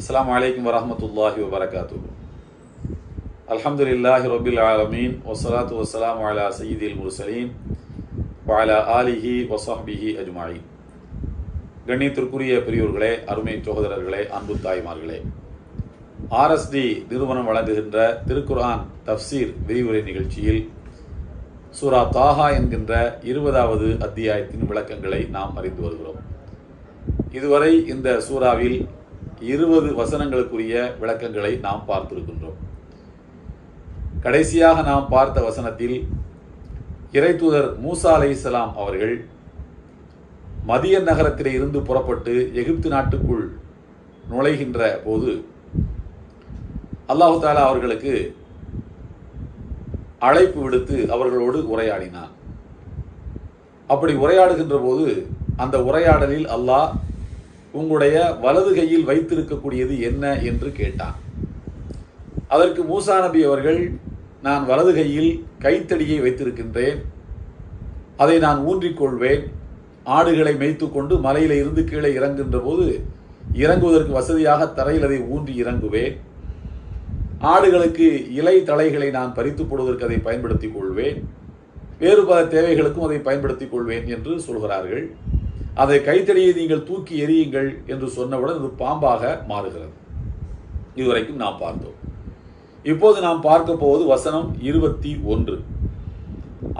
அஸ்ஸலாமு அலைக்கும் வரஹ்மத்துல்லாஹி வபரகாத்துஹு அல்ஹம்துலில்லாஹி ரபில் ஆலமீன் வஸ்ஸலாத்து வஸ்ஸலாமு அலா சய்யிதில் முர்சலீன் வாலா ஆலிஹி வஸஹ்பிஹி அஜ்மாயின் கண்ணியத்திற்குரிய பெரியோர்களே அருமை சகோதரர்களே அன்பு தாய்மார்களே ஆர்எஸ்டி நிறுவனம் வழங்குகின்ற திருக்குர்ஆன் தஃப்சீர் விரிவுரை நிகழ்ச்சியில் சூரா தாஹா என்கின்ற இருபதாவது அத்தியாயத்தின் விளக்கங்களை நாம் அறிந்து வருகிறோம். இதுவரை இந்த சூறாவில் இருபது வசனங்களுக்குரிய விளக்கங்களை நாம் பார்த்திருக்கின்றோம். கடைசியாக நாம் பார்த்த வசனத்தில் இறைத்தூதர் மூசா அலை இஸ்லாம் அவர்கள் மதிய நகரத்திலே இருந்து புறப்பட்டு எகிப்து நாட்டுக்குள் நுழைகின்ற போது அல்லாஹு தாலா அவர்களுக்கு அழைப்பு விடுத்து அவர்களோடு உரையாடினான். அப்படி உரையாடுகின்ற போது அந்த உரையாடலில் அல்லாஹ் உங்களுடைய வலது கையில் வைத்திருக்கக்கூடியது என்ன என்று கேட்டான். அதற்கு மூசா நபி அவர்கள் நான் வலது கையில் கைத்தடியை வைத்திருக்கின்றேன். அதை நான் ஊன்றிக்கொள்வேன் ஆடுகளை மேய்த்து கொண்டு மலையில இருந்து கீழே இறங்குகின்ற போது இறங்குவதற்கு வசதியாக தரையில் அதை ஊன்றி இறங்குவேன். ஆடுகளுக்கு இலை தலைகளை நான் பறித்து போடுவதற்கு அதை பயன்படுத்திக் கொள்வேன். வேறு பல தேவைகளுக்கும் அதை பயன்படுத்திக் கொள்வேன் என்று சொல்கிறார்கள். அதை கைத்தடியை நீங்கள் தூக்கி எறியுங்கள் என்று சொன்னவுடன் அது பாம்பாக மாறுகிறது. இதுவரைக்கும் நாம் பார்த்தோம். இப்போது நாம் பார்க்க போவது வசனம் இருபத்தி ஒன்று.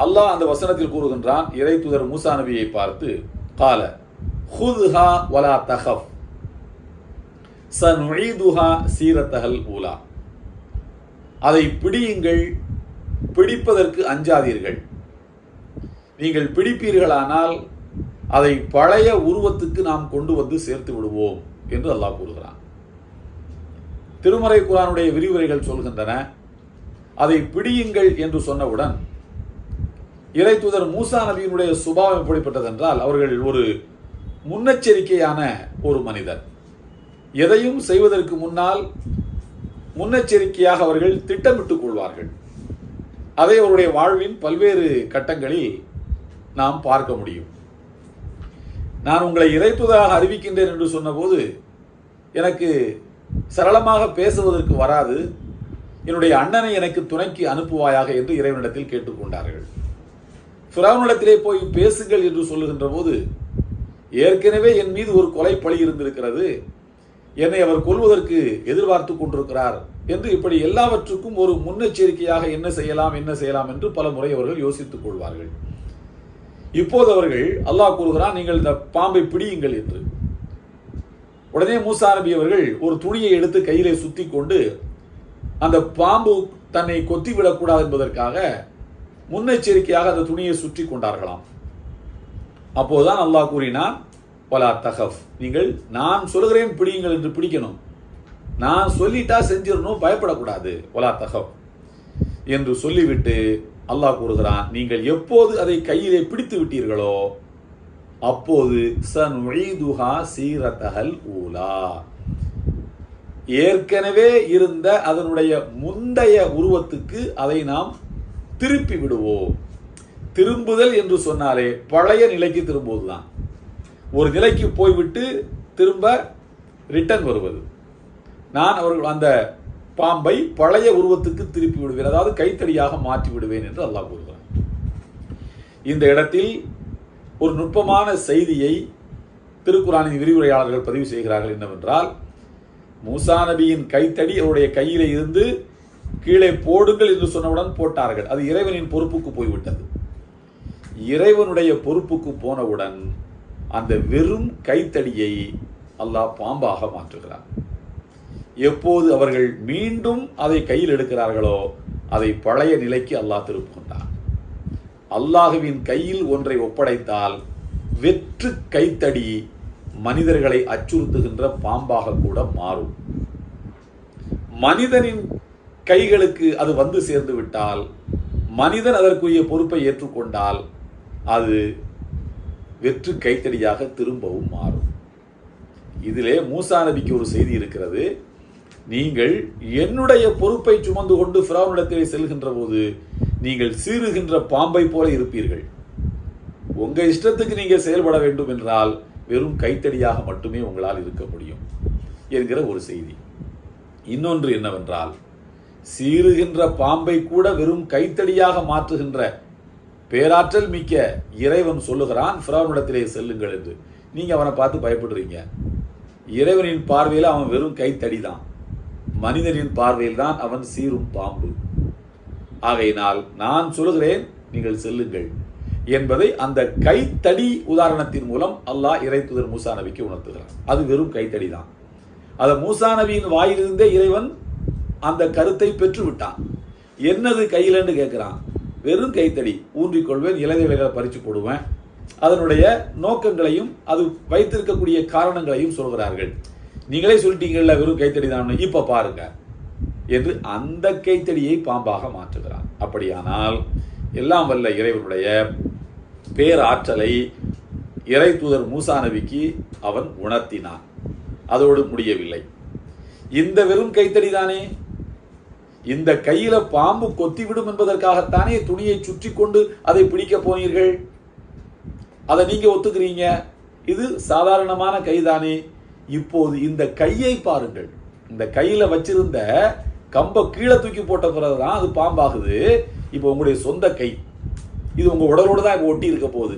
அல்லாஹ் அந்த வசனத்தில் கூறுகின்றான் இறை தூதர் மூசா நபியை பார்த்து கால ஹுதுஹா வலா தஹப் சனுஈதுஹா சீரத்தகல் ஊலா. அதை பிடியுங்கள் பிடிப்பதற்கு அஞ்சாதீர்கள். நீங்கள் பிடிப்பீர்களானால் அதை பழைய உருவத்துக்கு நாம் கொண்டு வந்து சேர்த்து விடுவோம் என்று அல்லாஹ் கூறுகிறான். திருமறை குரானுடைய விரிவுரைகள் சொல்கின்றன. அதை பிடியுங்கள் என்று சொன்னவுடன் இறை தூதர் மூசா நபியினுடைய சுபாவம் எப்படிப்பட்டது என்றால் அவர்கள் ஒரு முன்னெச்சரிக்கையான ஒரு மனிதர். எதையும் செய்வதற்கு முன்னால் முன்னெச்சரிக்கையாக அவர்கள் திட்டமிட்டுக் கொள்வார்கள். அதை அவருடைய வாழ்வின் பல்வேறு கட்டங்களில் நாம் பார்க்க முடியும். நான் உங்களை இறைத்துவதாக அறிவிக்கின்றேன் என்று சொன்னபோது எனக்கு சரளமாக பேசுவதற்கு வராது. என்னுடைய அண்ணனை எனக்கு துணைக்கு அனுப்புவாயாக என்று இறைவனிடத்தில் கேட்டுக்கொண்டார்கள். ஃபிரௌனிடத்திலே போய் பேசுங்கள் என்று சொல்லுகின்ற போது ஏற்கனவே என் மீது ஒரு கொலை பழி இருந்திருக்கிறது. என்னை அவர் கொள்வதற்கு எதிர்பார்த்து கொண்டிருக்கிறார் என்று இப்படி எல்லாவற்றுக்கும் ஒரு முன்னெச்சரிக்கையாக என்ன செய்யலாம் என்ன செய்யலாம் என்று பல முறை அவர்கள் யோசித்துக் கொள்வார்கள். இப்போது அவர்கள் அல்லாஹ் கூறுகிறான் நீங்கள் இந்த பாம்பை பிடியுங்கள் என்று. உடனே மூசா நபி அவர்கள் ஒரு துணியை எடுத்து கையிலே சுத்தி கொண்டு அந்த பாம்பு தன்னை கொத்திவிடக்கூடாது என்பதற்காக முன்னெச்சரிக்கையாக அந்த துணியை சுற்றி கொண்டார்களாம். அப்போதுதான் அல்லாஹ் கூறினான் வலா தகஃப் நீங்கள் நான் சொல்கிறேன் பிடியுங்கள் என்று பிடிக்கணும். நான் சொல்லிட்டா செஞ்சிடணும் பயப்படக்கூடாது. வலா தகவ் என்று சொல்லிவிட்டு அல்லாஹ் கூறுகிறான் நீங்கள் எப்போது அதை கையிலே பிடித்து விட்டீர்களோ அப்போது சனுஈதுஹா சீரத்தகல் ஊலா. ஏற்கனவே இருந்த அதனுடைய முந்தைய உருவத்துக்கு அதை நாம் திருப்பி விடுவோம். திரும்புதல் என்று சொன்னாலே பழைய நிலைக்கு திரும்புவது தான் ஒரு நிலைக்கு போய்விட்டு திரும்ப ரிட்டர்ன் வருவது. நான் அவர்கள் அந்த பாம்பை பழைய உருவத்துக்கு திருப்பி விடுவேன். அதாவது கைத்தடியாக மாற்றி விடுவேன் என்று அல்லாஹ் கூறுகிறான். இந்த இடத்தில் ஒரு நுட்பமான செய்தியை திருக்குறானின் விரிவுரையாளர்கள் பதிவு செய்கிறார்கள் என்னவென்றால் மூசா நபியின் கைத்தடி அவருடைய கையிலே இருந்து கீழே போடுங்கள் என்று சொன்னவுடன் போட்டார்கள். அது இறைவனின் பொறுப்புக்கு போய்விட்டது. இறைவனுடைய பொறுப்புக்கு போனவுடன் அந்த வெறும் கைத்தடியை அல்லாஹ் பாம்பாக மாற்றுகிறான். எப்போது அவர்கள் மீண்டும் அதை கையில் எடுக்கிறார்களோ அதை பழைய நிலைக்கு அல்லாஹ் திருப்புகின்றான் அல்லாஹுவின் கையில் ஒன்றை ஒப்படைத்தால் வெற்று கைத்தடி மனிதர்களை அச்சுறுத்துகின்ற பாம்பாக கூட மாறும். மனிதனின் கைகளுக்கு அது வந்து சேர்ந்து விட்டால் மனிதன் அதற்குரிய பொறுப்பை ஏற்றுக்கொண்டால் அது வெற்று கைத்தடியாக திரும்பவும் மாறும். இதிலே மூசா நபிக்கு ஒரு செய்தி இருக்கிறது. நீங்கள் என்னுடைய பொறுப்பை சுமந்து கொண்டு ஃபிரௌனிடத்திலே செல்கின்ற போது நீங்கள் சீறுகின்ற பாம்பை போல இருப்பீர்கள். உங்க இஷ்டத்துக்கு நீங்க செயல்பட வேண்டும் என்றால் வெறும் கைத்தடியாக மட்டுமே உங்களால் இருக்க முடியும் என்கிற ஒரு செய்தி. இன்னொன்று என்னவென்றால் சீறுகின்ற பாம்பை கூட வெறும் கைத்தடியாக மாற்றுகின்ற பேராற்றல் மிக்க இறைவன் சொல்லுகிறான் ஃபிரௌனிடத்திலே செல்லுங்கள் என்று. நீங்க அவனை பார்த்து பயப்படுறீங்க. இறைவனின் பார்வையில் அவன் வெறும் கைத்தடி தான் மனிதனின் பார்வையில் தான் அவன் சீரும் பாம்பு. ஆகையினால் நான் சொல்லுகிறேன் நீங்கள் செல்லுங்கள் என்பதை அந்த கைத்தடி உதாரணத்தின் மூலம் அல்லாஹ் இறை தூதர் மூசா நபிக்கு உணர்த்துகிறான். அது வெறும் கைத்தடி தான் அதை மூசா நபியின் வாயிலிருந்தே இறைவன் அந்த கருத்தை பெற்று விட்டான் என்னது கையிலன்னு கேட்கிறான் வெறும் கைத்தடி. ஊன்றிக் கொள்வேன் இலைதலைகளை பறிச்சு போடுவேன். அதனுடைய நோக்கங்களையும் அது வைத்திருக்கக்கூடிய காரணங்களையும் சொல்கிறார்கள். நீங்களே சொல்லிட்டீங்கல்ல வெறும் கைத்தடி தான் இப்ப பாருங்க. என்று அந்த கைத்தடியை பாம்பாக மாற்றுகிறான் அப்படியானால் எல்லாம் வல்ல இறைவனுடைய பேராற்றலை இறை தூதர் மூசா நபிக்கு அவன் உணர்த்தினான். அதோடு முடியவில்லை. இந்த வெறும் கைத்தடி தானே இந்த கையில பாம்பு கொத்திவிடும் என்பதற்காகத்தானே துணியை சுற்றி கொண்டு அதை பிடிக்க போனீர்கள்? அதை நீங்க ஒத்துக்கிறீங்க. இது சாதாரணமான கைதானே. இப்போது இந்த கையை பாருங்கள். இந்த கையில் வச்சிருந்த கம்ப கீழே தூக்கி போட்ட பிறகு தான் அது பாம்பாகுது. இப்போ உங்களுடைய சொந்த கை. இது உங்கள் உடலோடு தான் இப்போ ஒட்டி இருக்க போகுது.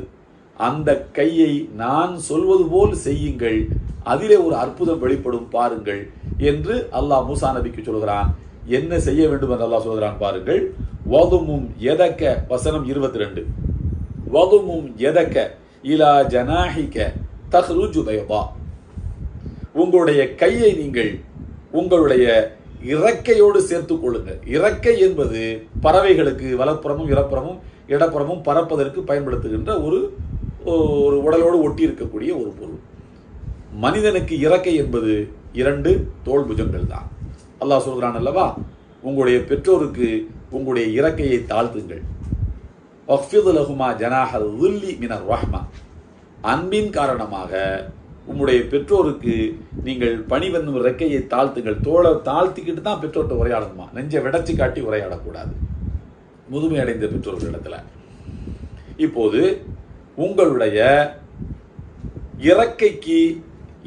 அந்த கையை நான் சொல்வது போல் செய்யுங்கள். அதிலே ஒரு அற்புதம் வெளிப்படும் பாருங்கள் என்று அல்லாஹ் மூசா நபிக்கு சொல்கிறான். என்ன செய்ய வேண்டும் என்று அல்லாஹ் சொல்கிறான் பாருங்கள். வதுமும் எதக்க? வசனம் இருபத்தி ரெண்டு வதுமும் எதக்க? இலா ஜனாஹிக்க தஹ்ருஜு பைதா. உங்களுடைய கையை நீங்கள் உங்களுடைய இறக்கையோடு சேர்த்து கொள்ளுங்கள். இறக்கை என்பது பறவைகளுக்கு வலப்புறமும் இறப்புறமும் இடப்புறமும் பறப்பதற்கு பயன்படுத்துகின்ற ஒரு ஒரு உடலோடு ஒட்டி இருக்கக்கூடிய ஒரு பொருள். மனிதனுக்கு இறக்கை என்பது இரண்டு தோல் புஜங்கள் தான். அல்லாஹ் சொல்கிறான் அல்லவா? உங்களுடைய பெற்றோருக்கு உங்களுடைய இறக்கையை தாழ்த்துங்கள். லகுமா ஜனாஹல் உல்லி மினர் ரஹ்மா. அன்பின் காரணமாக உங்களுடைய பெற்றோருக்கு நீங்கள் பணி வந்து இறக்கையை தாழ்த்துங்கள். தோலை தாழ்த்திக்கிட்டு தான் பெற்றோர்கிட்ட உரையாடணுமா? நெஞ்சை விடச்சி காட்டி உரையாடக்கூடாது. முதுமை அடைந்த பெற்றோர்களிடத்துல இப்போது உங்களுடைய இறக்கைக்கு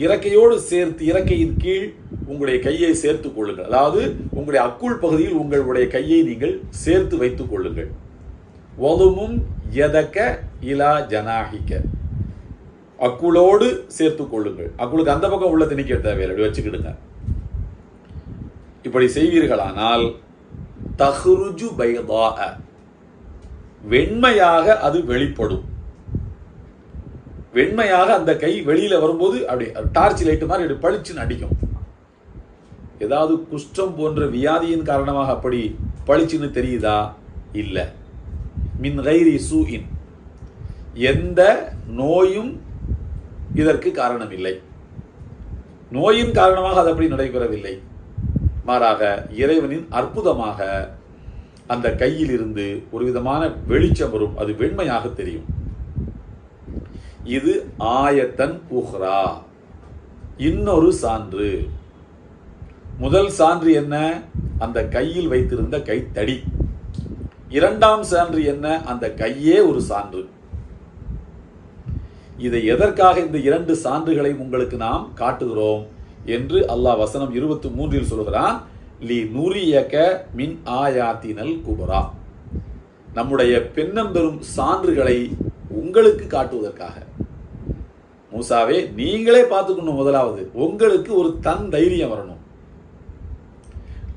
இறக்கையோடு சேர்த்து இறக்கையின் கீழ் உங்களுடைய கையை சேர்த்துக் கொள்ளுங்கள். அதாவது உங்களுடைய அக்குள் பகுதியில் உங்களுடைய கையை நீங்கள் சேர்த்து வைத்துக் கொள்ளுங்கள். ஒதுமும் எதக்க இலா ஜனாகிக்க அக்குளோடு சேர்த்து கொள்ளுங்கள். அக்குளுக்கு அந்த பக்கம் உள்ள திணிக்க தேவையில்லை. அப்படி வச்சுக்கிடுங்க. இப்படி செய்வீர்களானால் தஹ்ருஜு பைதா வெண்மையாக அது வெளிப்படும். வெண்மையாக அந்த கை வெளியில வரும்போது அப்படி டார்ச் லைட் மாதிரி அப்படி பளிச்சுன்னு அடிக்கும் ஏதாவது குஷ்டம் போன்ற வியாதியின் காரணமாக அப்படி பளிச்சுன்னு தெரியுதா? இல்ல. மின் கைரி சூஇன். எந்த நோயும் இதற்கு காரணம் இல்லை நோயின் காரணமாக அது அப்படி நடைபெறவில்லை. மாறாக இறைவனின் அற்புதமாக அந்த கையில் இருந்து ஒரு விதமான வெளிச்சம் வரும். அது வெண்மையாக தெரியும். இது ஆயத்தன் புஹ்ரா இன்னொரு சான்று. முதல் சான்று என்ன? அந்த கையில் வைத்திருந்த கைத்தடி. இரண்டாம் சான்று என்ன? அந்த கையே ஒரு சான்று. இதை எதற்காக இந்த இரண்டு சான்றுகளை உங்களுக்கு நாம் காட்டுகிறோம் என்று அல்லாஹ் வசனம் இருபத்தி மூன்றில் சொல்கிறான் லி நுரியக மின் ஆயாத்தினல் குபரா. நம்முடைய பெண்ணம்பெரும் சான்றுகளை உங்களுக்கு காட்டுவதற்காக. மூசாவே நீங்களே பார்த்துக்கணும் முதலாவது உங்களுக்கு ஒரு தன் தைரியம் வரணும்.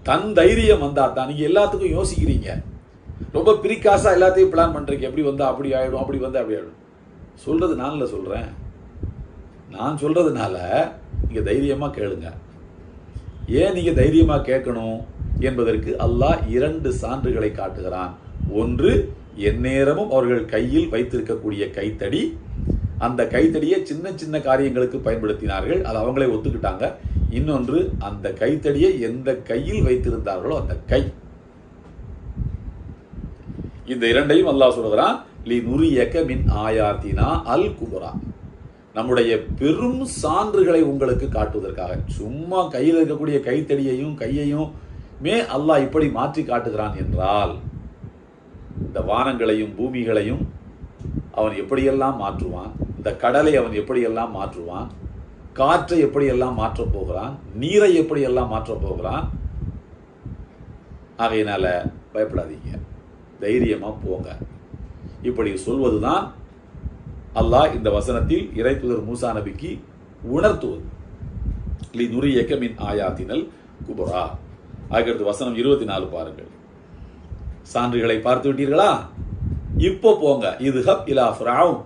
தன் தைரியம் வந்தா தான் நீங்க எல்லாத்துக்கும் யோசிக்கிறீங்க. ரொம்ப பிரிக்காசா எல்லாத்தையும் பிளான் பண்றீங்க. எப்படி வந்தா அப்படி ஆயிடும் அப்படி வந்தா அப்படி ஆயிடும். சொல்கிறது நான்ல சொல்கிறேன் நான் சொல்கிறதுனால நீங்கள் தைரியமாக கேளுங்க. ஏன் நீங்கள் தைரியமாக கேட்கணும் என்பதற்கு அல்லாஹ் இரண்டு சான்றுகளை காட்டுகிறான். ஒன்று எந்நேரமும் அவர்கள் கையில் வைத்திருக்கக்கூடிய கைத்தடி. அந்த கைத்தடியை சின்ன சின்ன காரியங்களுக்கு பயன்படுத்தினார்கள். அது அவங்களே ஒத்துக்கிட்டாங்க. இன்னொன்று அந்த கைத்தடியை எந்த கையில் வைத்திருந்தார்களோ அந்த கை. இந்த இரண்டையும் அல்லாஹ் சொல்கிறான். லி நுரியக்க மின் ஆயாத்தினா அல் குபரா. நம்முடைய பெரும் சான்றுகளை உங்களுக்கு காட்டுவதற்காக. சும்மா கையில் இருக்கக்கூடிய கைத்தடியையும் கையையும் மே அல்லாஹ் இப்படி மாற்றி காட்டுகிறான் என்றால் இந்த வானங்களையும் பூமிகளையும் அவன் எப்படியெல்லாம் மாற்றுவான்? இந்த கடலை அவன் எப்படியெல்லாம் மாற்றுவான்? காற்றை எப்படியெல்லாம் மாற்றப் போகிறான்? நீரை எப்படியெல்லாம் மாற்றப் போகிறான்? ஆகையினால பயப்படாதீங்க. தைரியமாக போங்க. இப்படி சொல்வதுதான் அல்லாஹ் இந்த வசனத்தில் இறைத்துதர் மூசா நபிக்கு உணர்த்துவது. லி நுரியக்க மின் ஆயாத்தினல் குபரா. ஆகிறது வசனம் இருபத்தி நாலு பாருங்கள். சான்றுகளை பார்த்து விட்டீர்களா? இப்போ போங்க. இது ஹப் இலா ஃபிரவுன்.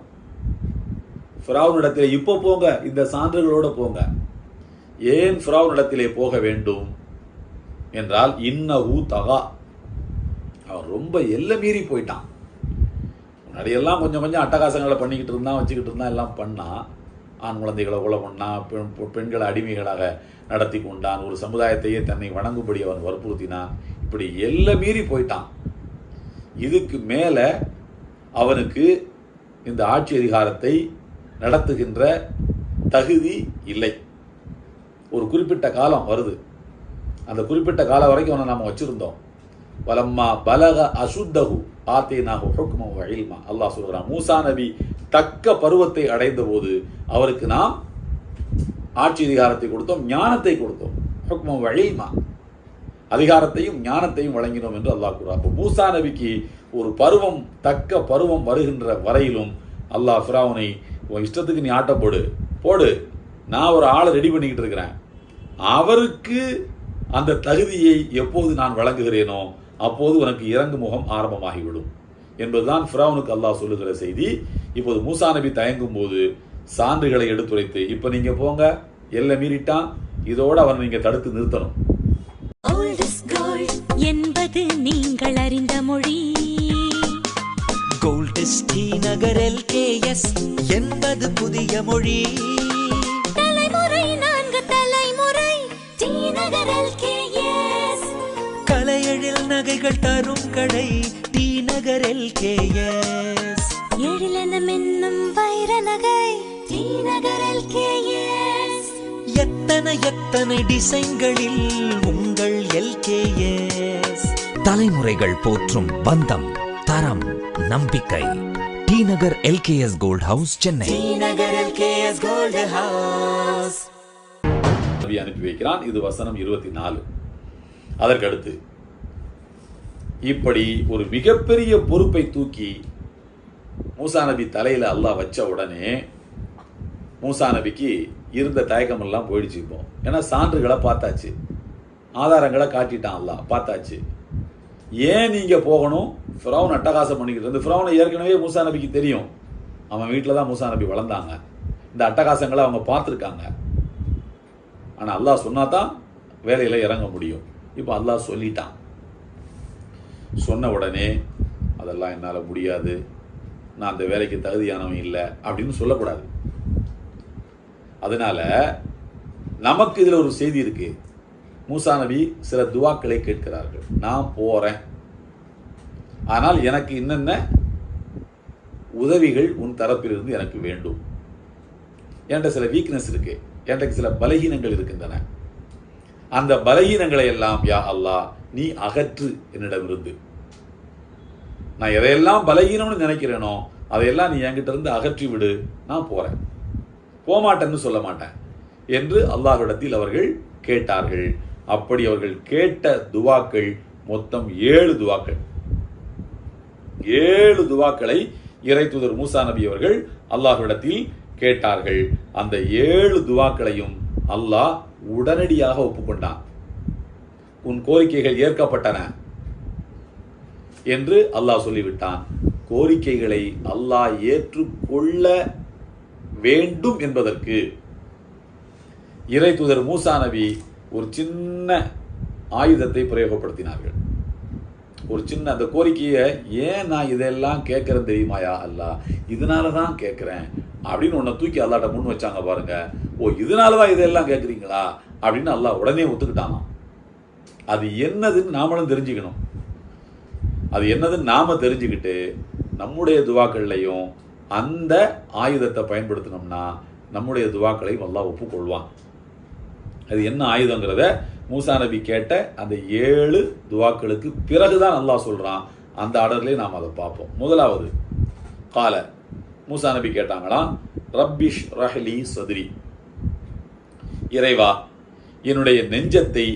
இடத்திலே இப்போ போங்க. இந்த சான்றுகளோட போங்க. ஏன் ஃபிரவுனிடத்திலே போக வேண்டும்? என்றால் இன்னஹு தகா. அவன் ரொம்ப எல்லை மீறி போயிட்டான். முன்னாடியெல்லாம் கொஞ்சம் கொஞ்சம் அட்டகாசங்களை பண்ணிக்கிட்டு இருந்தான் வச்சுக்கிட்டு இருந்தால் எல்லாம் பண்ணான் ஆண் குழந்தைகளை கொலை பண்ணான் பெண் பெண்களை அடிமைகளாக நடத்தி கொண்டான் ஒரு சமுதாயத்தையே தன்னை வணங்கும்படி அவன் வற்புறுத்தினான் இப்படி எல்லை மீறி போயிட்டான். இதுக்கு மேலே அவனுக்கு இந்த ஆட்சி அதிகாரத்தை நடத்துகின்ற தகுதி இல்லை. ஒரு குறிப்பிட்ட காலம் வருது. அந்த குறிப்பிட்ட காலம் வரைக்கும் அவனை நாம் வச்சுருந்தோம். வலம்மா பலக அசுத்தகு ஆத்தேனாகு ஹுக்மம் இல்மா. அல்லாஹ் சொல்கிறான் மூசா நபி தக்க பருவத்தை அடைந்த போது அவருக்கு நாம் ஆட்சி அதிகாரத்தை கொடுத்தோம் ஞானத்தை கொடுத்தோம். ஹுக்மம் இல்மா. அதிகாரத்தையும் ஞானத்தையும் வழங்கினோம் என்று அல்லாஹ் கூறுறான் அப்போ மூசா நபிக்கு ஒரு பருவம் தக்க பருவம் வருகின்ற வரையிலும் அல்லாஹ் ஃபிராவுனை உன் இஷ்டத்துக்கு நீ ஆட்டப்போடு போடு நான் ஒரு ஆளை ரெடி பண்ணிக்கிட்டு இருக்கிறேன். அவருக்கு அந்த தகுதியை எப்போது நான் வழங்குகிறேனோ அப்போது உனக்கு இறங்கு முகம் ஆரம்பமாகிவிடும். என்பதுதான் ஃபிரௌனுக்கு அல்லாஹ் சொல்லுகிற செய்தி. இப்போது மூசா நபி தயங்கும் போது சான்றுகளை எடுத்துரைத்து இப்போ நீங்க போங்க எல்லை மீறிட்டான் இதோட அவனை நீங்க தடுத்து நிறுத்தணும். என்பது நீங்கள் அறிந்த மொழி. கோல்டஸ் டி நகர் எல்கேஎஸ் என்பது புதிய மொழி. தரும் கடை டி நகர் எல்கேஎஸ் எழிலென மின்னும் வைர நகை டி நகர் LKS. எத்தனை எத்தனை டிசைன்களில் உங்கள் எல்கேஎஸ் தலைமுறைகள் போற்றும் பந்தம் தரம் நம்பிக்கை. T Nagar LKS gold house Chennai. T Nagar LKS gold house. அனுப்பி வைக்கிறான். இது வசனம் இருபத்தி நாலு. அதற்கடுத்து இப்படி ஒரு மிகப்பெரிய பொறுப்பை தூக்கி மூசா நபி தலையில் அல்லாஹ் வச்ச உடனே மூசா நபிக்கு இருந்த தயக்கமெல்லாம் போயிடுச்சு இப்போ. ஏன்னா சான்றுகளை பார்த்தாச்சு. ஆதாரங்களை காட்டிட்டான் அல்லாஹ் பார்த்தாச்சு. ஏன் நீங்கள் போகணும்? ஃபிரௌன் அட்டகாசம் பண்ணிக்கிட்டு இருந்து ஃபிரௌனை ஏற்கனவே மூசா நபிக்கு தெரியும். அவன் வீட்டில் தான் மூசா நபி வளர்ந்தாங்க. இந்த அட்டகாசங்களை அவங்க பார்த்துருக்காங்க. ஆனால் அல்லாஹ் சொன்னா தான் வேலையில் இறங்க முடியும். இப்போ அல்லாஹ் சொல்லிட்டான். சொன்ன உடனே அதெல்லாம் என்னால் முடியாது. நான் அந்த வேலைக்கு தகுதியானவன் இல்லை. அப்படின்னு சொல்லக்கூடாது. அதனால நமக்கு இதில் ஒரு செய்தி இருக்கு. மூசா நபி சில துவாக்களை கேட்கிறார்கள். நான் போறேன். ஆனால் எனக்கு என்னென்ன உதவிகள் உன் தரப்பிலிருந்து எனக்கு வேண்டும்? என்கிட்ட சில வீக்னஸ் இருக்கு. என்கிட்ட சில பலகீனங்கள் இருக்கின்றன. அந்த பலகீனங்களை எல்லாம் யா அல்லாஹ் நீ அகற்று என்னிடமிருந்து நான் எதையெல்லாம் பலகீனம்னு நினைக்கிறேனோ அதையெல்லாம் நீ என்கிட்ட இருந்து அகற்றி விடு நான் போறேன். போமாட்டேன்னு சொல்ல மாட்டேன் என்று அல்லாஹ்விடத்தில் அவர்கள் கேட்டார்கள். அப்படி அவர்கள் கேட்ட துவாக்கள் மொத்தம் ஏழு துவாக்கள். ஏழு துவாக்களை இறை தூதர் மூசா நபி அவர்கள் அல்லாஹ்விடத்தில் கேட்டார்கள். அந்த ஏழு துவாக்களையும் அல்லாஹ் உடனடியாக ஒப்புக்கொண்டான். உன் கோரிக்கைகள் ஏற்கப்பட்டன என்று அல்லாஹ் சொல்லிவிட்டான். கோரிக்கைகளை அல்லாஹ் ஏற்றுக்கொள்ள வேண்டும் என்பதற்கு. இறை தூதர் மூசா நபி ஒரு சின்ன ஆயுதத்தை பிரயோகப்படுத்தினார்கள். ஒரு சின்ன அந்த கோரிக்கையை ஏன் நான் இதெல்லாம் கேட்குறேன் தெரியுமாயா அல்லாஹ்? இதனால தான் கேட்குறேன். அப்படின்னு உன்னை தூக்கி அல்லாட்ட முன் வச்சாங்க பாருங்க. ஓ இதனால தான் இதெல்லாம் கேட்குறீங்களா? அப்படின்னு அல்லாஹ் உடனே ஒத்துக்கிட்டானாம். அது என்னதுன்னு நாமளும் தெரிஞ்சுக்கணும். அது என்னதுன்னு நாம் தெரிஞ்சுக்கிட்டு நம்முடைய துவாக்கள்லையும் அந்த ஆயுதத்தை பயன்படுத்தினோம்னா நம்முடைய துவாக்களை நல்லா ஒப்புக்கொள்வான். அது என்ன ஆயுதங்கிறத மூசா நபி கேட்ட அந்த ஏழு துவாக்களுக்கு பிறகுதான் நல்லா சொல்கிறான் அந்த ஆர்டர்லேயே நாம் அதை பார்ப்போம். முதலாவது கால. மூசா நபி கேட்டாங்களாம் ரப்பிஷ் ரஹ்லி சதுரி. இறைவா என்னுடைய நெஞ்சத்தை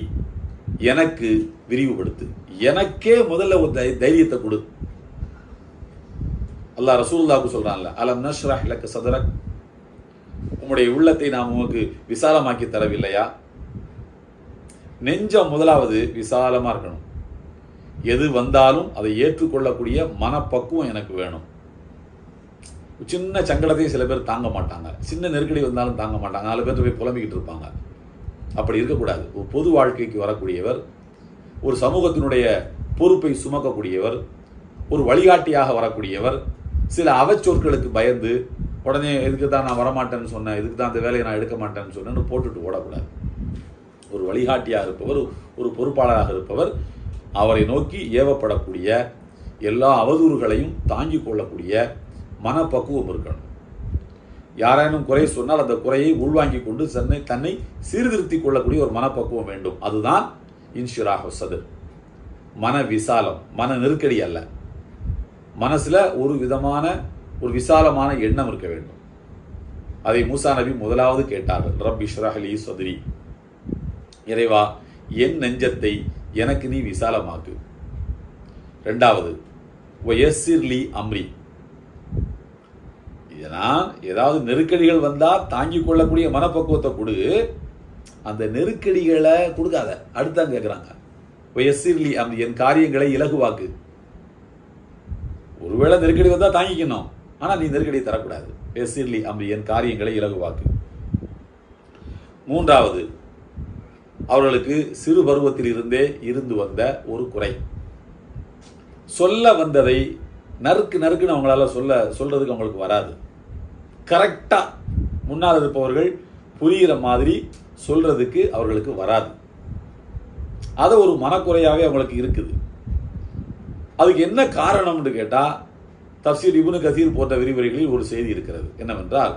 எனக்கு விரிவுபடுத்து. எனக்கே முதல்ல ஒரு தை- தைரியத்தை கொடு. அல்லாஹ் ரசூல்லாவுக்கு சொல்றான்ல அலம் நஷ்ரஹ் லக்க சதரக்? உங்களுடைய உள்ளத்தை நாம் உமக்கு விசாலமாக்கி தரவில்லையா? நெஞ்சம் முதலாவது விசாலமாக இருக்கணும். எது வந்தாலும் அதை ஏற்றுக்கொள்ளக்கூடிய மனப்பக்குவம் எனக்கு வேணும். சின்ன சங்கடத்தையும் சில பேர் தாங்க மாட்டாங்க. சின்ன நெருக்கடி வந்தாலும் தாங்க மாட்டாங்க. நாலு பேர் போய் புலம்பிக்கிட்டு இருப்பாங்க. அப்படி இருக்கக்கூடாது. ஒரு பொது வாழ்க்கைக்கு வரக்கூடியவர் ஒரு சமூகத்தினுடைய பொறுப்பை சுமக்கக்கூடியவர் ஒரு வழிகாட்டியாக வரக்கூடியவர் சில அவச்சொற்களுக்கு பயந்து உடனே இதுக்கு தான் நான் வரமாட்டேன்னு சொன்னேன்? இதுக்கு தான் அந்த வேலையை நான் எடுக்க மாட்டேன்னு சொன்னேன்னு போட்டுட்டு ஓடக்கூடாது. ஒரு வழிகாட்டியாக இருப்பவர் ஒரு பொறுப்பாளராக இருப்பவர் அவரை நோக்கி ஏவப்படக்கூடிய எல்லா அவதூறுகளையும் தாங்கிக் கொள்ளக்கூடிய மனப்பக்குவம் இருக்கணும். யாரேனும் குறை சொன்னால் அந்த குறையை உள்வாங்கிக் கொண்டு தன்னை தன்னை சீர்திருத்திக் கொள்ளக்கூடிய ஒரு மனப்பக்குவம் வேண்டும். அதுதான் இன்ஷிராக சதுர். மன விசாலம் மன நெருக்கடி அல்ல. மனசில் ஒரு விதமான ஒரு விசாலமான எண்ணம் இருக்க வேண்டும். அதை மூசா நபி முதலாவது கேட்டார்கள். ரப் இஷ்ரஹலி சதுரி. இறைவா என் நெஞ்சத்தை எனக்கு நீ விசாலமாக்கு. ரெண்டாவது ஒயசிர்லி அம்ரி. இதனால் ஏதாவது நெருக்கடிகள் வந்தால் தாங்கிக் கொள்ளக்கூடிய மனப்பக்குவத்தை கொடு. அந்த நெருக்கடிகளை கொடுக்காத. அடுத்தான் கேட்குறாங்க. ஒயசிர்லி அந்த என் காரியங்களை இலகுவாக்கு. ஒருவேளை நெருக்கடி வந்தால் தாங்கிக்கணும். ஆனா நீ நெருக்கடியை தரக்கூடாது. எசிர்லி அம்ரி என் காரியங்களை இலகுவாக்கு. மூன்றாவது அவர்களுக்கு சிறு பருவத்தில் இருந்தே இருந்து வந்த ஒரு குறை. சொல்ல வந்ததை நறுக்கு நறுக்குன்னு அவங்களால சொல்ல சொல்றதுக்கு அவங்களுக்கு வராது. கரெக்டாக முன்னால் இருப்பவர்கள் புரிகிற மாதிரி சொல்கிறதுக்கு அவர்களுக்கு வராது. அது ஒரு மனக்குறையாகவே அவங்களுக்கு இருக்குது. அதுக்கு என்ன காரணம்னு கேட்டால் தப்சீர் இபுனு கசீர் போன்ற விரிவுரைகளில் ஒரு செய்தி இருக்கிறது. என்னவென்றால்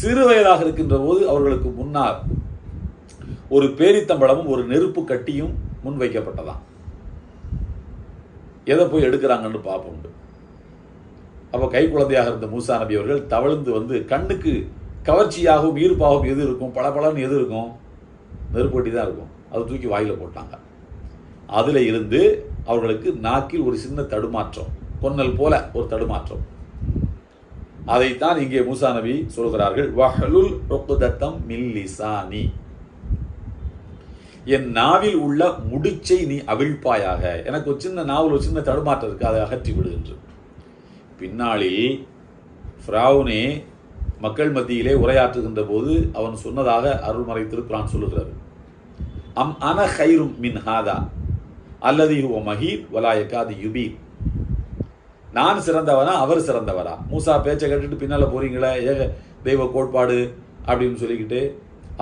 சிறு வயதாக இருக்கின்ற போது அவர்களுக்கு முன்னால் ஒரு பேரித்தம்பளமும் ஒரு நெருப்பு கட்டியும் முன்வைக்கப்பட்டதாம். எதை போய் எடுக்கிறாங்கன்னு பார்ப்போம் அப்போ கை குழந்தையாக இருந்த மூசா நபி அவர்கள் தவழ்ந்து வந்து கண்ணுக்கு கவர்ச்சியாகவும் ஈர்ப்பாகவும் எது இருக்கும்? பளபளன்னு எது இருக்கும்? நெருப்பொட்டி தான் இருக்கும். அதை தூக்கி வாயில் போட்டாங்க. அதில் இருந்து அவர்களுக்கு நாக்கில் ஒரு சின்ன தடுமாற்றம் கொன்னல் போல ஒரு தடுமாற்றம். அதைத்தான் இங்கே மூசா நபி சொல்கிறார்கள் வஹலுல் உக்தத்தம் மின் என் நாவில் உள்ள முடிச்சை நீ அவிழ்ப்பாயாக. எனக்கு ஒரு சின்ன நாவல் ஒரு சின்ன தடுமாற்றம் இருக்கு அதை அகற்றி விடு என்று. பின்னாளில் ஃப்ராவுனே மக்கள் மத்தியிலே உரையாற்றுகின்ற போது அவன் சொன்னதாக அருள்மறை திருக்குறான் சொல்லுகிறது. அம் அன ஹைரும் மின் ஹாதா அல்லது யுவ மஹீத் வலாயக்காது யுபி நான் சிறந்தவனா அவர் சிறந்தவரா? மூசா பேச்சை கேட்டுட்டு பின்னால போறீங்களா ஏக தெய்வ கோட்பாடு அப்படின்னு சொல்லிக்கிட்டு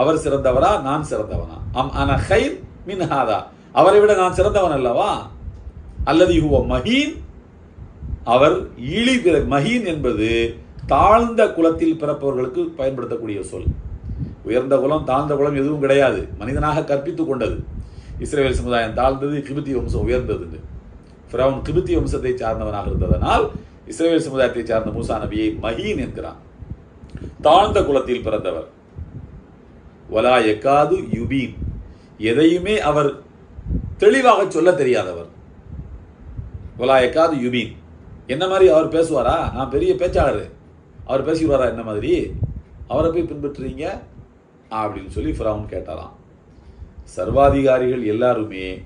அவர் சிறந்தவரா நான் சிறந்தவனா? அம் அன ஹைர் மின் ஹாதா அவரை விட நான் சிறந்தவன் அல்லவா? அல்லது யுவ மஹீன் அவர் இழி பிற- மஹீன் என்பது தாழ்ந்த குலத்தில் பிறப்பவர்களுக்கு பயன்படுத்தக்கூடிய சொல். உயர்ந்த குலம் தாழ்ந்த குலம் எதுவும் கிடையாது. மனிதனாக கற்பித்துக் கொண்டது. இஸ்ரேல் சமுதாயம் தாழ்ந்தது கிபித்தி வம்சம் உயர்ந்தது ஃபிரௌன் கிபித்தி வம்சத்தை சார்ந்தவனாக இருந்ததனால் இஸ்ரேல் சமுதாயத்தை சார்ந்த மூசா நபியை மஹீன் என்கிறான். தாழ்ந்த குலத்தில் பிறந்தவர். வலா எக்காது யுபீன். எதையுமே அவர் தெளிவாக சொல்ல தெரியாதவர். வலா எக்காது யுபீன். என்ன மாதிரி அவர் பேசுவாரா? நான் பெரிய பேச்சாளர். அவர் பேசிடுவாரா என்ன மாதிரி? அவரை போய் பின்பற்றுறீங்க? அப்படின்னு சொல்லி ஃபிரவுன் கேட்டாராம். சர்வாதிகாரிகள் எல்லாருமே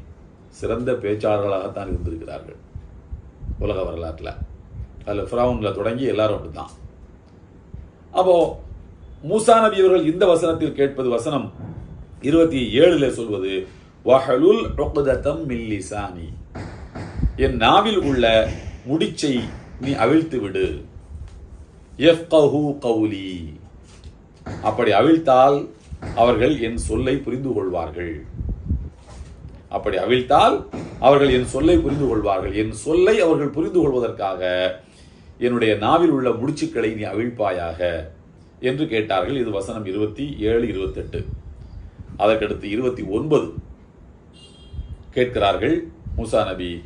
சிறந்த பேச்சாளர்களாகத்தான் இருந்திருக்கிறார்கள். உலக வரலாற்றில். அதில் ஃபிரௌனில் தொடங்கி எல்லாரும் அப்படிதான் அப்போது மூசா நபி அவர்கள் இந்த வசனத்தில் கேட்பது வசனம் இருபத்தி ஏழில் சொல்வது வஹலுல் உக்தத்தம் என் நாவில் உள்ள முடிச்சை நீ அவிழ்த்து விடு. யஃப்கஹு கவுலி. அப்படி அவிழ்த்தால் அவர்கள் என் சொல்லை புரிந்து கொள்வார்கள். அப்படி அவிழ்த்தால் அவர்கள் என் சொல்லை புரிந்து கொள்வார்கள். என் சொல்லை அவர்கள் புரிந்து கொள்வதற்காக என்னுடைய நாவில் உள்ள முடிச்சுக்களை நீ அவிழ்ப்பாயாக என்று கேட்டார்கள். இது வசனம் இருபத்தி ஏழு இருபத்தெட்டு. அதற்கடுத்து இருபத்தி ஒன்பது. கேட்கிறார்கள் மூசா நபி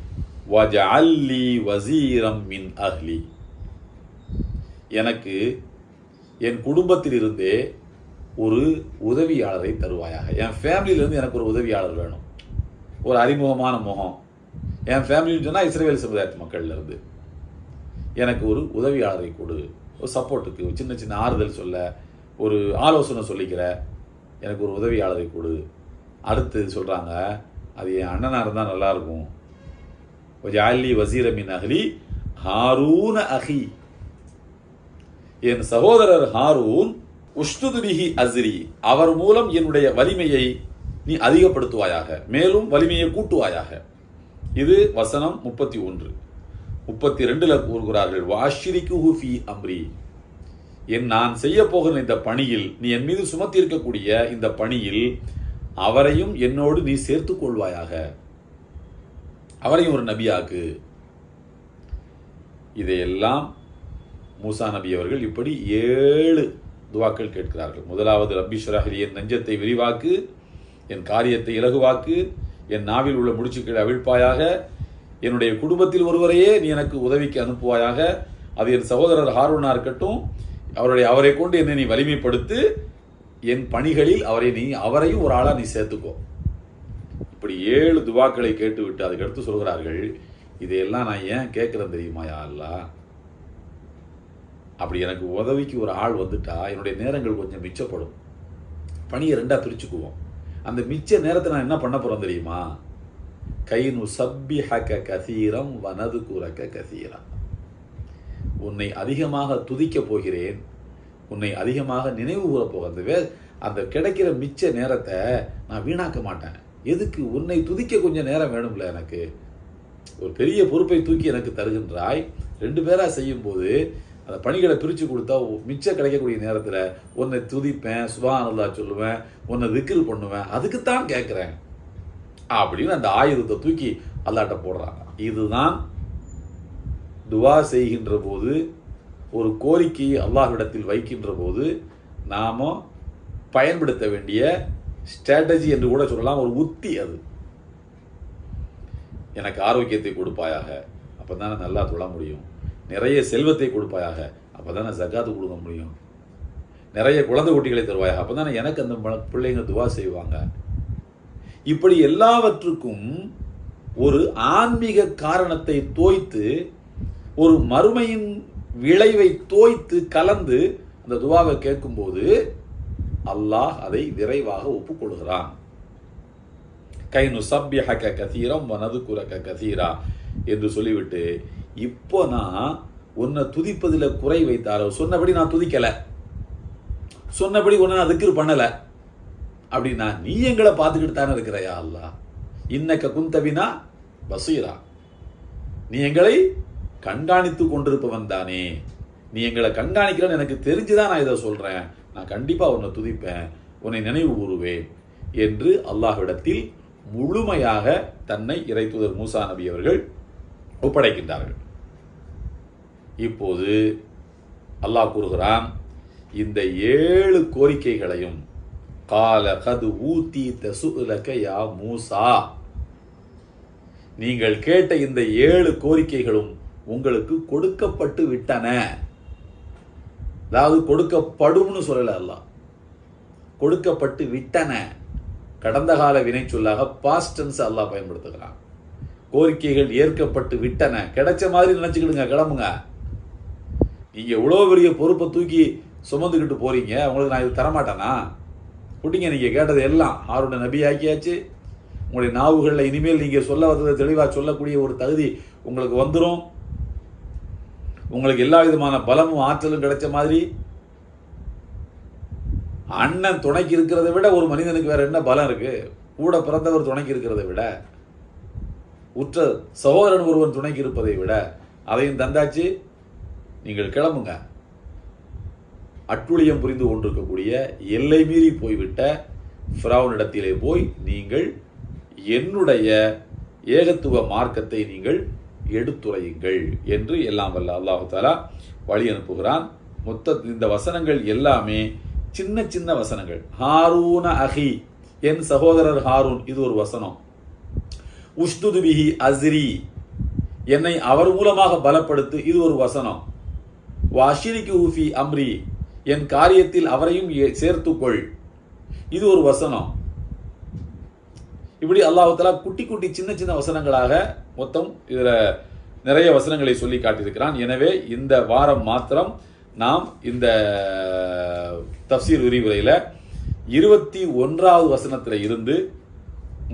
வஜஅல்லி வசீரம் மின் அஹ்லி எனக்கு என் குடும்பத்திலிருந்தே ஒரு உதவியாளரை தருவாயாக. என் ஃபேமிலியிலேருந்து எனக்கு ஒரு உதவியாளர் வேணும். ஒரு அறிமுகமான முகம். என் ஃபேமிலின்னு சொன்னால் இஸ்ரேல் சமுதாயத்து மக்கள்லேருந்து. எனக்கு ஒரு உதவியாளரை கொடு. ஒரு சப்போர்ட்டுக்கு ஒரு சின்ன சின்ன ஆறுதல் சொல்ல ஒரு ஆலோசனை சொல்லிக்கிற எனக்கு ஒரு உதவியாளரை கொடு. அடுத்து சொல்கிறாங்க அது என் அண்ணனாக இருந்தால் நல்லாயிருக்கும் ஜாலி வசீரமின் அகலி ஹாரூன அஹி என் சகோதரர் ஹாரூன் உஷ்துதுபிஹி அஸ்ரி. அவர் மூலம் என்னுடைய வலிமையை நீ அதிகப்படுத்துவாயாக. மேலும் வலிமையை கூட்டுவாயாக. இது வசனம் முப்பத்தி ஒன்று. முப்பத்தி ரெண்டுல கூறுகிறார்கள் வாஷிரிக்கு ஹூஃபி அம்ரி. என் நான் செய்ய போகிற இந்த பணியில் நீ என் மீது சுமத்தி இருக்கக்கூடிய இந்த பணியில் அவரையும் என்னோடு நீ சேர்த்து கொள்வாயாக. அவரையும் ஒரு நபியாக்கு. இதையெல்லாம் மூசா நபி அவர்கள் இப்படி ஏழு துவாக்கள் கேட்கிறார்கள். முதலாவது ரப்பி ஷுராஹிலி என் நெஞ்சத்தை விரிவாக்கு என் காரியத்தை இலகுவாக்கு என் நாவில் உள்ள முடிச்சுக்களை அவிழ்ப்பாயாக என்னுடைய குடும்பத்தில் ஒருவரையே நீ எனக்கு உதவிக்கு அனுப்புவாயாக அது என் சகோதரர் ஹாரூனா இருக்கட்டும் அவருடைய அவரை கொண்டு என்னை நீ வலிமைப்படுத்து என் பணிகளில் அவரை நீ அவரையும் ஒரு ஆளாக நீ சேர்த்துக்கோ. இப்படி ஏழு துவாக்களை கேட்டுவிட்டு அதுக்கடுத்து சொல்கிறார்கள் இதையெல்லாம் நான் ஏன் கேட்குறேன் தெரியுமா யா அப்படி எனக்கு உதவிக்கு ஒரு ஆள் வந்துட்டா என்னுடைய நேரங்கள் கொஞ்சம் மிச்சப்படும். பணியை ரெண்டாக பிரிச்சுக்குவோம். அந்த மிச்ச நேரத்தை நான் என்ன பண்ண போகிறோம் தெரியுமா? கைனு சப்பி ஹக்க கசீரம் வனது கூறக்க கசீரம். உன்னை அதிகமாக துதிக்க போகிறேன். உன்னை அதிகமாக நினைவு கூற போக அந்த கிடைக்கிற மிச்ச நேரத்தை நான் வீணாக்க மாட்டேன். எதுக்கு உன்னை துதிக்க கொஞ்சம் நேரம் வேணும்ல எனக்கு? ஒரு பெரிய பொறுப்பை தூக்கி எனக்கு தருகின்றாய். ரெண்டு பேராக செய்யும்போது அந்த பணிகளை பிரித்து கொடுத்தா உ- மிச்சம் கிடைக்கக்கூடிய நேரத்தில் உன்னை துதிப்பேன் சுபானல்லா சொல்லுவேன் உன்னை திக்கில் பண்ணுவேன் அதுக்குத்தான் கேட்குறேன் அப்படின்னு அந்த ஆயுதத்தை தூக்கி அல்லாட்ட போடுறாங்க. இதுதான் துவா செய்கின்ற போது ஒரு கோரிக்கையை அல்லாஹ்விடத்தில் வைக்கின்ற போது நாம் பயன்படுத்த வேண்டிய ஸ்ட்ராட்டஜி என்று கூட சொல்லலாம் ஒரு உத்தி அது. எனக்கு ஆரோக்கியத்தை கொடுப்பாயாக அப்போ தானே நல்லா தொழ முடியும். நிறைய செல்வத்தை கொடுப்பாயாக அப்போ தானே ஜக்காத்து கொடுக்க முடியும். நிறைய குழந்தை குட்டிகளை தருவாயாக அப்போ தானே எனக்கு அந்த ம- பிள்ளைங்க துவா செய்வாங்க. இப்படி எல்லாவற்றுக்கும் ஒரு ஆன்மீக காரணத்தை தோய்த்து ஒரு மறுமையின் விளைவை தோய்த்து கலந்து அந்த துவாவை கேட்கும்போது அல்லாஹ் அதை விரைவாக ஒப்புக்கொள்கிறான். கை நுசப்பியக கதீரம் வனது குரக்க கதீரா என்று சொல்லிவிட்டு இப்போ நான் உன்னை துதிப்பதில் குறை வைத்தாரோ சொன்னபடி நான் துதிக்கலை. சொன்னபடி உன்னை நான் திக்கிர் பண்ணலை. அப்படின்னா நீ எங்களை பார்த்துக்கிட்டு தானே இருக்கிறையா அல்லா இன்னக்க குந்தவினா பசீரா. நீ எங்களை கண்காணித்து கொண்டிருப்பவன் தானே. நீ எங்களை கண்காணிக்கிறன்னு எனக்கு தெரிஞ்சுதான் நான் இதை சொல்கிறேன் நான் கண்டிப்பாக உன்னை துதிப்பேன் உன்னை நினைவு கூறுவேன் என்று அல்லாஹ்விடத்தில் முழுமையாக தன்னை இறைத்துதர் மூசா நபி அவர்கள் ஒப்படைக்கின்றார்கள். இப்போது அல்லாஹ் கூறுகிறான் இந்த ஏழு கோரிக்கைகளையும் கால கது ஊத்தி தசுலகையா மூசா. நீங்கள் கேட்ட இந்த ஏழு கோரிக்கைகளும் உங்களுக்கு கொடுக்கப்பட்டு விட்டன. அதாவது கொடுக்கப்படும்னு சொல்லலை எல்லாம் கொடுக்கப்பட்டு விட்டன. கடந்த கால வினை சொல்லாக பாஸ்டன்ஸ் அல்லாஹ் பயன்படுத்துகிறான். கோரிக்கைகள் ஏற்கப்பட்டு விட்டன. கிடைச்ச மாதிரி நினச்சிக்கிடுங்க கிளம்புங்க. நீங்கள் இவ்வளோ பெரிய பொறுப்பை தூக்கி சுமந்துக்கிட்டு போகிறீங்க உங்களுக்கு நான் இது தரமாட்டேனா? குட்டிங்க நீங்கள் கேட்டது எல்லாம். ஆரோட நபி ஆக்கியாச்சு. உங்களுடைய நாவுகளில் இனிமேல் நீங்கள் சொல்ல வந்ததை தெளிவாக சொல்லக்கூடிய ஒரு தகுதி உங்களுக்கு வந்துடும் உங்களுக்கு எல்லா விதமான பலமும் ஆற்றலும் கிடைச்ச மாதிரி அண்ணன் துணைக்கு இருக்கிறத விட ஒரு மனிதனுக்கு வேற என்ன பலம் இருக்கு? கூட பிறந்தவர் துணைக்கு இருக்கிறத விட உற்ற சகோதரன் ஒருவன் துணைக்கு இருப்பதை விட அதையும் தந்தாச்சு நீங்கள் கிளம்புங்க. அட்டுழியம் புரிந்து கொண்டிருக்கக்கூடிய எல்லை மீறி போய்விட்ட ஃபிரௌனிடத்திலே போய் நீங்கள் என்னுடைய ஏகத்துவ மார்க்கத்தை நீங்கள் எடுத்துரையுங்கள் என்று எல்லாம் வல்ல அல்லாஹு தாலா வழி அனுப்புகிறான். மொத்த இந்த வசனங்கள் எல்லாமே சின்ன சின்ன வசனங்கள். ஹாரூன அஹி என் சகோதரர் ஹாரூன் இது ஒரு வசனம். உஷ்துதுபிஹி அஸ்ரி என்னை அவர் மூலமாக பலப்படுத்து இது ஒரு வசனம். வாஷிரிக்கு ஊஃபி அம்ரி என் காரியத்தில் அவரையும் சேர்த்துக்கொள். இது ஒரு வசனம். இப்படி அல்லாஹாலா குட்டி குட்டி சின்ன சின்ன வசனங்களாக மொத்தம் இதில் நிறைய வசனங்களை சொல்லி காட்டியிருக்கிறான். எனவே இந்த வாரம் மாத்திரம் நாம் இந்த தப்சீர் விரிவுரையில் இருபத்தி ஒன்றாவது வசனத்தில் இருந்து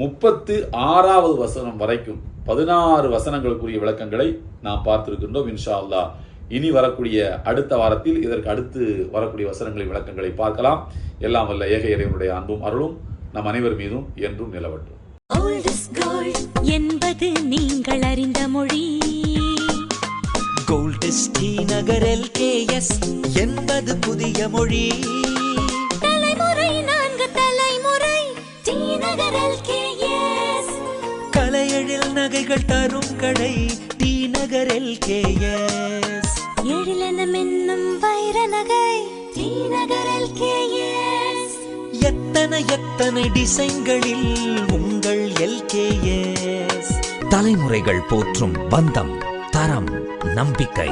முப்பத்து ஆறாவது வசனம் வரைக்கும் பதினாறு வசனங்களுக்குரிய விளக்கங்களை நாம் பார்த்திருக்கின்றோம் இன்ஷா அல்லா இனி வரக்கூடிய அடுத்த வாரத்தில் இதற்கு அடுத்து வரக்கூடிய வசனங்களின் விளக்கங்களை பார்க்கலாம். எல்லாம் வல்ல ஏக இறைவனுடைய அன்பும் அருளும் நம் அனைவர் மீதும் என்றும் நிலவட்டும். என்பது நீங்கள் அறிந்த மொழி கோல்டிஸ் டி நகர் எல்கேஎஸ் என்பது புதிய மொழி தலைமுறை நான்கு தலைமுறை டி நகர் LKS. கலையெழில் நகைகள் தரும் கடை டி நகர் எல்கேஎஸ் எழிலென மின்னும் வைர நகை டி நகர் LKS. எத்தனை எத்தனை டிசைன்களில் உங்கள் எல்கேஎஸ்? தலைமுறைகள் போற்றும் பந்தம் தரம் நம்பிக்கை.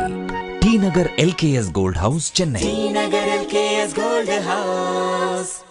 T Nagar LKS gold house Chennai. T Nagar LKS gold house